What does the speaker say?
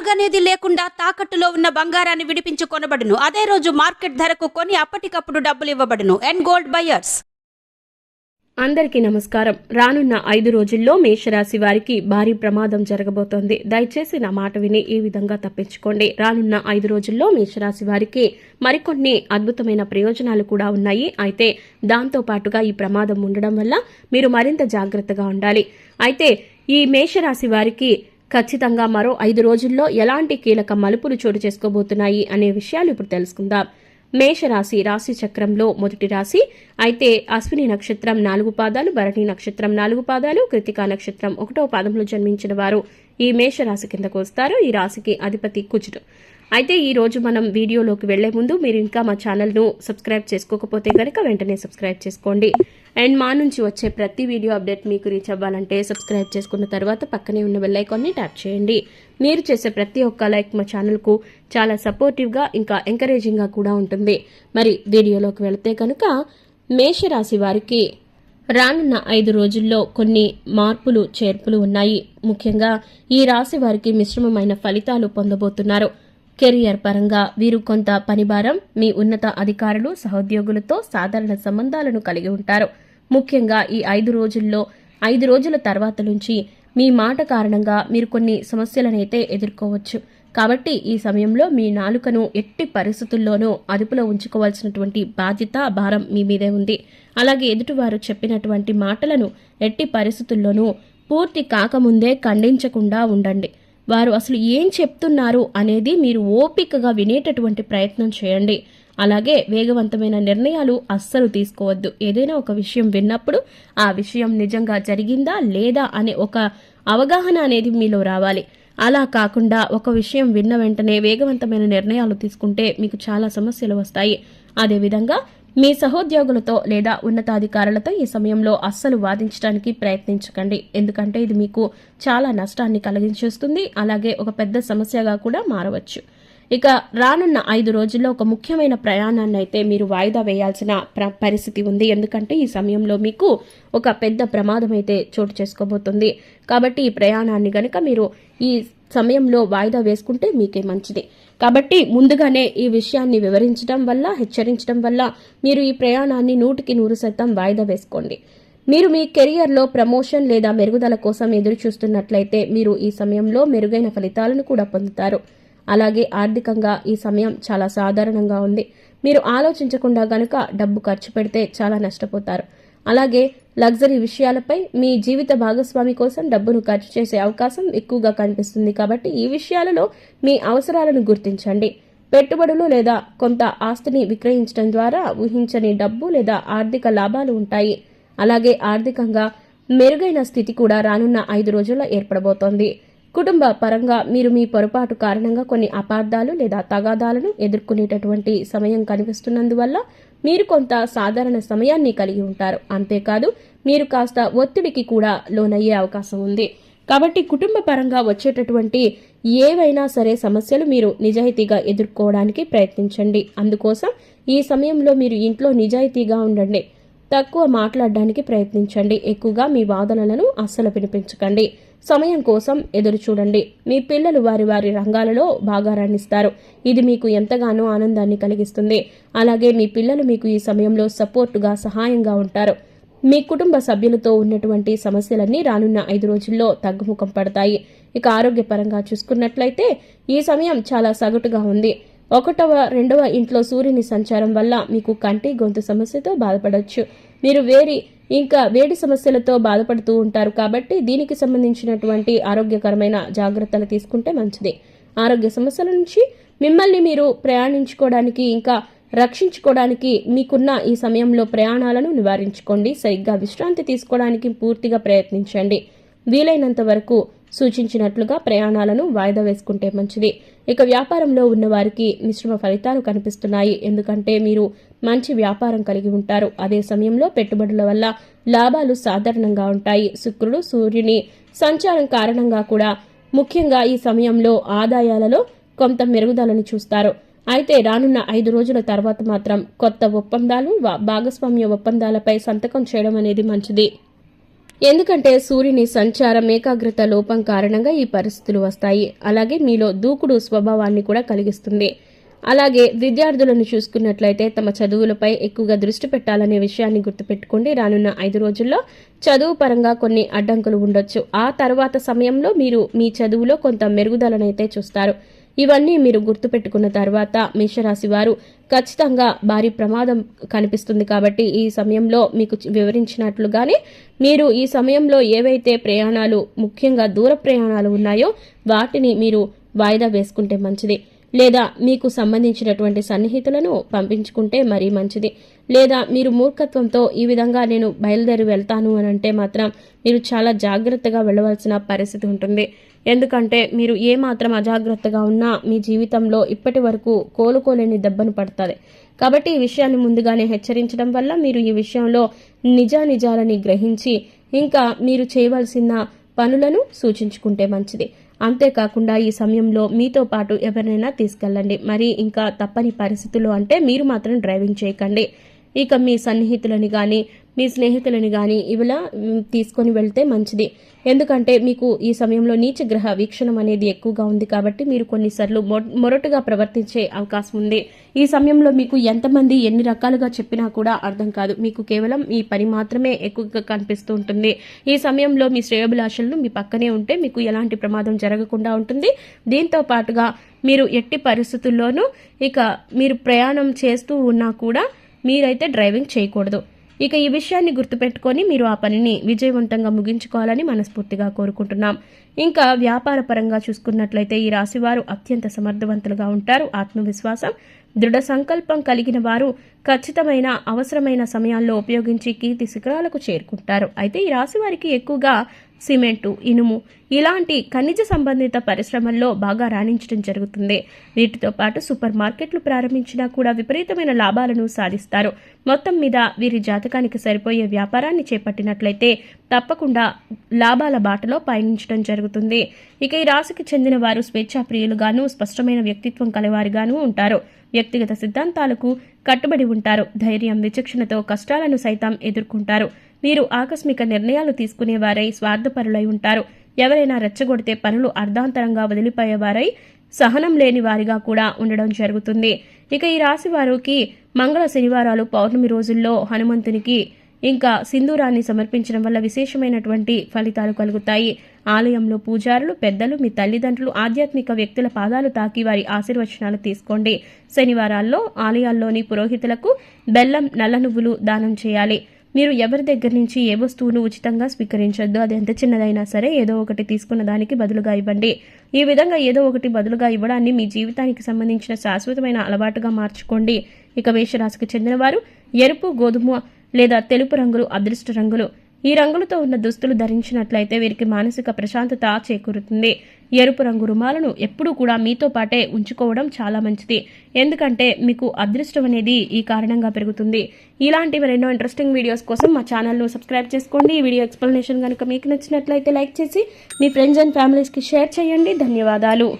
అడుగనేది లేకుండా తాకట్టులో ఉన్న బంగారాన్ని విడిపించి కొనబడును అదే రోజు మార్కెట్ ధరకు కొని అప్పటికప్పుడు డబ్బులు ఇవ్వబడును. అండ్ గోల్డ్ బయర్స్ అందరికీ నమస్కారం. రానున్న ఐదు రోజుల్లో మేషరాశి వారికి భారీ ప్రమాదం జరగబోతోంది. దయచేసి నా మాట విని ఈ విధంగా తప్పించుకోండి. రానున్న ఐదు రోజుల్లో మేషరాశి వారికి మరికొన్ని అద్భుతమైన ప్రయోజనాలు కూడా ఉన్నాయి. అయితే దాంతో పాటుగా ఈ ప్రమాదం ఉండడం వల్ల మీరు మరింత జాగ్రత్తగా ఉండాలి. అయితే ఈ మేషరాశి వారికి ఖచ్చితంగా మరో ఐదు రోజుల్లో ఎలాంటి కీలక మలుపులు చోటు చేసుకోబోతున్నాయి అనే విషయాలు ఇప్పుడు తెలుసుకుందాం. మేషరాశి రాశి చక్రంలో మొదటి రాశి అయితే అశ్విని నక్షత్రం నాలుగు పాదాలు భరణి నక్షత్రం నాలుగు పాదాలు కృతికా నక్షత్రం ఒకటో పాదంలో జన్మించిన వారు ఈ మేషరాశి కిందకు వస్తారు. ఈ రాశికి అధిపతి కుజుడు. అయితే ఈరోజు మనం వీడియోలోకి వెళ్ళే ముందు మీరు ఇంకా మా ఛానల్ను సబ్స్క్రైబ్ చేసుకోకపోతే కనుక వెంటనే సబ్స్క్రైబ్ చేసుకోండి. అండ్ మా నుంచి వచ్చే ప్రతి వీడియో అప్డేట్ మీకు రీచ్ అవ్వాలంటే సబ్స్క్రైబ్ చేసుకున్న తర్వాత పక్కనే ఉన్న బెల్లైకాన్ని ట్యాప్ చేయండి. మీరు చేసే ప్రతి ఒక్క లైక్ మా ఛానల్కు చాలా సపోర్టివ్గా ఇంకా ఎంకరేజింగ్గా కూడా ఉంటుంది. మరి వీడియోలోకి వెళితే కనుక మేషరాశి వారికి రానున్న ఐదు రోజుల్లో కొన్ని మార్పులు చేర్పులు ఉన్నాయి. ముఖ్యంగా ఈ రాశి వారికి మిశ్రమమైన ఫలితాలు పొందబోతున్నారు. కెరియర్ పరంగా వీరు కొంత పనిభారం మీ ఉన్నత అధికారులు సహోద్యోగులతో సాధారణ సంబంధాలను కలిగి ఉంటారు. ముఖ్యంగా ఈ ఐదు రోజుల్లో ఐదు రోజుల తర్వాత నుంచి మీ మాట కారణంగా మీరు కొన్ని సమస్యలనైతే ఎదుర్కోవచ్చు. కాబట్టి ఈ సమయంలో మీ నాలుకను ఎట్టి పరిస్థితుల్లోనూ అదుపులో ఉంచుకోవాల్సినటువంటి బాధ్యత భారం మీ మీదే ఉంది. అలాగే ఎదుటివారు చెప్పినటువంటి మాటలను ఎట్టి పరిస్థితుల్లోనూ పూర్తి కాకముందే ఖండించకుండా ఉండండి. వారు అసలు ఏం చెప్తున్నారు అనేది మీరు ఓపికగా వినేటటువంటి ప్రయత్నం చేయండి. అలాగే వేగవంతమైన నిర్ణయాలు అస్సలు తీసుకోవద్దు. ఏదైనా ఒక విషయం విన్నప్పుడు ఆ విషయం నిజంగా జరిగిందా లేదా అనే ఒక అవగాహన అనేది మీలో రావాలి. అలా కాకుండా ఒక విషయం విన్న వెంటనే వేగవంతమైన నిర్ణయాలు తీసుకుంటే మీకు చాలా సమస్యలు వస్తాయి. అదేవిధంగా మీ సహోద్యోగులతో లేదా ఉన్నతాధికారులతో ఈ సమయంలో అస్సలు వాదించడానికి ప్రయత్నించకండి. ఎందుకంటే ఇది మీకు చాలా నష్టాన్ని కలిగించేస్తుంది. అలాగే ఒక పెద్ద సమస్యగా కూడా మారవచ్చు. ఇక రానున్న ఐదు రోజుల్లో ఒక ముఖ్యమైన ప్రయాణాన్ని అయితే మీరు వాయిదా వేయాల్సిన పరిస్థితి ఉంది. ఎందుకంటే ఈ సమయంలో మీకు ఒక పెద్ద ప్రమాదం అయితే చోటు చేసుకోబోతుంది. కాబట్టి ఈ ప్రయాణాన్ని గనుక మీరు ఈ సమయంలో వాయిదా వేసుకుంటే మీకే మంచిది. కాబట్టి ముందుగానే ఈ విషయాన్ని వివరించడం వల్ల హెచ్చరించడం వల్ల మీరు ఈ ప్రయాణాన్ని నూటికి నూరు శాతం వాయిదా వేసుకోండి. మీరు మీ కెరియర్లో ప్రమోషన్ లేదా మెరుగుదల కోసం ఎదురు చూస్తున్నట్లయితే మీరు ఈ సమయంలో మెరుగైన ఫలితాలను కూడా పొందుతారు. అలాగే ఆర్థికంగా ఈ సమయం చాలా సాధారణంగా ఉంది. మీరు ఆలోచించకుండా గనుక డబ్బు ఖర్చు పెడితే చాలా నష్టపోతారు. అలాగే లగ్జరీ విషయాలపై మీ జీవిత భాగస్వామి కోసం డబ్బును ఖర్చు చేసే అవకాశం ఎక్కువగా కనిపిస్తుంది కాబట్టి ఈ విషయాలలో మీ అవసరాలను గుర్తించండి. పెట్టుబడులు లేదా కొంత ఆస్తిని విక్రయించడం ద్వారా ఊహించని డబ్బు లేదా ఆర్థిక లాభాలు ఉంటాయి. అలాగే ఆర్థికంగా మెరుగైన స్థితి కూడా రానున్న ఐదు రోజుల్లో ఏర్పడబోతోంది. కుటుంబ పరంగా మీరు మీ పొరపాటు కారణంగా కొన్ని అపార్థాలు లేదా తగాదాలను ఎదుర్కొనేటటువంటి సమయం కనిపిస్తున్నందువల్ల మీరు కొంత సాధారణ సమయాన్ని కలిగి ఉంటారు. అంతేకాదు మీరు కాస్త ఒత్తిడికి కూడా లోనయ్యే అవకాశం ఉంది. కాబట్టి కుటుంబ పరంగా వచ్చేటటువంటి ఏవైనా సరే సమస్యలు మీరు నిజాయితీగా ఎదుర్కోవడానికి ప్రయత్నించండి. అందుకోసం ఈ సమయంలో మీరు ఇంట్లో నిజాయితీగా ఉండండి. తక్కువ మాట్లాడడానికి ప్రయత్నించండి. ఎక్కువగా మీ వాదనలను అస్సలు వినిపించకండి. సమయం కోసం ఎదురు చూడండి. మీ పిల్లలు వారి వారి రంగాలలో బాగా రాణిస్తారు. ఇది మీకు ఎంతగానో ఆనందాన్ని కలిగిస్తుంది. అలాగే మీ పిల్లలు మీకు ఈ సమయంలో సపోర్టుగా సహాయంగా ఉంటారు. మీ కుటుంబ సభ్యులతో ఉన్నటువంటి సమస్యలన్నీ రానున్న ఐదు రోజుల్లో తగ్గుముఖం పడతాయి. ఇక ఆరోగ్యపరంగా చూసుకున్నట్లయితే ఈ సమయం చాలా సగటుగా ఉంది. ఒకటవ రెండవ ఇంట్లో సూర్యుని సంచారం వల్ల మీకు కంటి గొంతు సమస్యతో బాధపడవచ్చు మీరు వేరి ఇంకా వేడి సమస్యలతో బాధపడుతూ ఉంటారు కాబట్టి దీనికి సంబంధించినటువంటి ఆరోగ్యకరమైన జాగ్రత్తలు తీసుకుంటే మంచిది. ఆరోగ్య సమస్యల నుంచి మిమ్మల్ని మీరు ప్రయాణించుకోవడానికి ఇంకా రక్షించుకోవడానికి మీకున్న ఈ సమయంలో ప్రయాణాలను నివారించుకోండి. సరిగ్గా విశ్రాంతి తీసుకోవడానికి పూర్తిగా ప్రయత్నించండి. వీలైనంత వరకు సూచించినట్లుగా ప్రయాణాలను వాయిదా వేసుకుంటే మంచిది. ఇక వ్యాపారంలో ఉన్నవారికి మిశ్రమ ఫలితాలు కనిపిస్తున్నాయి. ఎందుకంటే మీరు మంచి వ్యాపారం కలిగి ఉంటారు. అదే సమయంలో పెట్టుబడుల వల్ల లాభాలు సాధారణంగా ఉంటాయి. శుక్రుడు సూర్యుని సంచారం కారణంగా కూడా ముఖ్యంగా ఈ సమయంలో ఆదాయాలలో కొంత మెరుగుదలని చూస్తారు. అయితే రానున్న ఐదు రోజుల తర్వాత మాత్రం కొత్త ఒప్పందాలు భాగస్వామ్య ఒప్పందాలపై సంతకం చేయడం అనేది మంచిది. ఎందుకంటే సూర్యుని సంచారం ఏకాగ్రత లోపం కారణంగా ఈ పరిస్థితులు వస్తాయి. అలాగే మీలో దూకుడు స్వభావాన్ని కూడా కలిగిస్తుంది. అలాగే విద్యార్థులను చూసుకున్నట్లయితే తమ చదువులపై ఎక్కువగా దృష్టి పెట్టాలనే విషయాన్ని గుర్తుపెట్టుకోండి. రానున్న ఐదు రోజుల్లో చదువు పరంగా కొన్ని అడ్డంకులు ఉండొచ్చు. ఆ తర్వాత సమయంలో మీరు మీ చదువులో కొంత మెరుగుదలనైతే చూస్తారు. ఇవన్నీ మీరు గుర్తుపెట్టుకున్న తర్వాత మేషరాశి వారు ఖచ్చితంగా భారీ ప్రమాదం కనిపిస్తుంది కాబట్టి ఈ సమయంలో మీకు వివరించినట్లుగానే మీరు ఈ సమయంలో ఏవైతే ప్రయాణాలు ముఖ్యంగా దూర ప్రయాణాలు ఉన్నాయో వాటిని మీరు వాయిదా వేసుకుంటే మంచిది. లేదా మీకు సంబంధించినటువంటి సన్నిహితులను పంపించుకుంటే మరీ మంచిది. లేదా మీరు మూర్ఖత్వంతో ఈ విధంగా నేను బయలుదేరి వెళ్తాను అని అంటే మాత్రం మీరు చాలా జాగ్రత్తగా వెళ్ళవలసిన పరిస్థితి ఉంటుంది. ఎందుకంటే మీరు ఏ మాత్రం అజాగ్రత్తగా ఉన్నా మీ జీవితంలో ఇప్పటి వరకు కోలుకోలేని దెబ్బను పడుతుంది. కాబట్టి ఈ విషయాన్ని ముందుగానే హెచ్చరించడం వల్ల మీరు ఈ విషయంలో నిజానిజాలని గ్రహించి ఇంకా మీరు చేయవలసిన పనులను సూచించుకుంటే మంచిది. అంతేకాకుండా ఈ సమయంలో మీతో పాటు ఎవరినైనా తీసుకెళ్ళండి. మరి ఇంకా తప్పని పరిస్థితులు అంటే మీరు మాత్రం డ్రైవింగ్ చేయకండి. ఇక మీ సన్నిహితులని కానీ మీ స్నేహితులను కానీ ఇవిలా తీసుకొని వెళ్తే మంచిది. ఎందుకంటే మీకు ఈ సమయంలో నీచ గ్రహ వీక్షణం అనేది ఎక్కువగా ఉంది కాబట్టి మీరు కొన్నిసార్లు మొ- మొరటుగా ప్రవర్తించే అవకాశం ఉంది. ఈ సమయంలో మీకు ఎంతమంది ఎన్ని రకాలుగా చెప్పినా కూడా అర్థం కాదు. మీకు కేవలం ఈ పని మాత్రమే ఎక్కువగా కనిపిస్తూ ఉంటుంది. ఈ సమయంలో మీ శ్రేయోభిలాషలను మీ పక్కనే ఉంటే మీకు ఎలాంటి ప్రమాదం జరగకుండా ఉంటుంది. దీంతో పాటుగా మీరు ఎట్టి పరిస్థితుల్లోనూ ఇక మీరు ప్రయాణం చేస్తూ ఉన్నా కూడా మీరైతే డ్రైవింగ్ చేయకూడదు. ఇక ఈ విషయాన్ని గుర్తుపెట్టుకొని మీరు ఆ పనిని విజయవంతంగా ముగించుకోవాలని మనస్ఫూర్తిగా కోరుకుంటున్నాం. ఇంకా వ్యాపార పరంగా చూసుకున్నట్లయితే ఈ రాశివారు అత్యంత సమర్థవంతులుగా ఉంటారు. ఆత్మవిశ్వాసం దృఢ సంకల్పం కలిగిన వారు ఖచ్చితమైన అవసరమైన సమయాల్లో ఉపయోగించి కీర్తి శిఖరాలకు చేరుకుంటారు. అయితే ఈ రాశి వారికి ఎక్కువగా సిమెంటు ఇనుము ఇలాంటి ఖనిజ సంబంధిత పరిశ్రమల్లో బాగా రాణించడం జరుగుతుంది. వీటితో పాటు సూపర్ మార్కెట్లు ప్రారంభించినా కూడా విపరీతమైన లాభాలను సాధిస్తారు. మొత్తం మీద వీరి జాతకానికి సరిపోయే వ్యాపారాన్ని చేపట్టినట్లయితే తప్పకుండా లాభాల బాటలో పయనించడం జరుగుతుంది. ఇక ఈ రాశికి చెందిన వారు స్వేచ్ఛాప్రియులుగాను స్పష్టమైన వ్యక్తిత్వం కలవారుగాను ఉంటారు. వ్యక్తిగత సిద్ధాంతాలకు కట్టుబడి ఉంటారు. ధైర్యం విచక్షణతో కష్టాలను సైతం ఎదుర్కొంటారు. వీరు ఆకస్మిక నిర్ణయాలు తీసుకునేవారై స్వార్థపరులై ఉంటారు. ఎవరైనా రెచ్చగొడితే పనులు అర్ధాంతరంగా వదిలిపోయేవారై సహనం లేని వారిగా కూడా ఉండడం జరుగుతుంది. ఇక ఈ రాశి వారికి మంగళ శనివారాలు పౌర్ణమి రోజుల్లో హనుమంతునికి ఇంకా సింధూరాన్ని సమర్పించడం వల్ల విశేషమైనటువంటి ఫలితాలు కలుగుతాయి. ఆలయంలో పూజారులు పెద్దలు మీ తల్లిదండ్రులు ఆధ్యాత్మిక వ్యక్తుల పాదాలు తాకి వారి ఆశీర్వచనాలు తీసుకోండి. శనివారాల్లో ఆలయాల్లోని పురోహితులకు బెల్లం నల్ల నువ్వులు దానం చేయాలి. మీరు ఎవరి దగ్గర నుంచి ఏ వస్తువును ఉచితంగా స్వీకరించొద్దు అది ఎంత చిన్నదైనా సరే ఏదో ఒకటి తీసుకున్న దానికి బదులుగా ఇవ్వండి. ఈ విధంగా ఏదో ఒకటి బదులుగా ఇవ్వడాన్ని మీ జీవితానికి సంబంధించిన శాశ్వతమైన అలవాటుగా మార్చుకోండి. ఇక మేషరాశికి చెందినవారు ఎరుపు గోధుమ లేదా తెలుపు రంగులు అదృష్ట రంగులు. ఈ రంగులతో ఉన్న దుస్తులు ధరించినట్లయితే వీరికి మానసిక ప్రశాంతత చేకూరుతుంది. ఎరుపు రంగు రుమాలను ఎప్పుడూ కూడా మీతో పాటే ఉంచుకోవడం చాలా మంచిది. ఎందుకంటే మీకు అదృష్టం అనేది ఈ కారణంగా పెరుగుతుంది. ఇలాంటి మరెన్నో ఇంట్రెస్టింగ్ వీడియోస్ కోసం మా ఛానల్ను సబ్స్క్రైబ్ చేసుకోండి. ఈ వీడియో ఎక్స్ప్లెనేషన్ కనుక మీకు నచ్చినట్లయితే లైక్ చేసి మీ ఫ్రెండ్స్ అండ్ ఫ్యామిలీస్కి షేర్ చేయండి. ధన్యవాదాలు.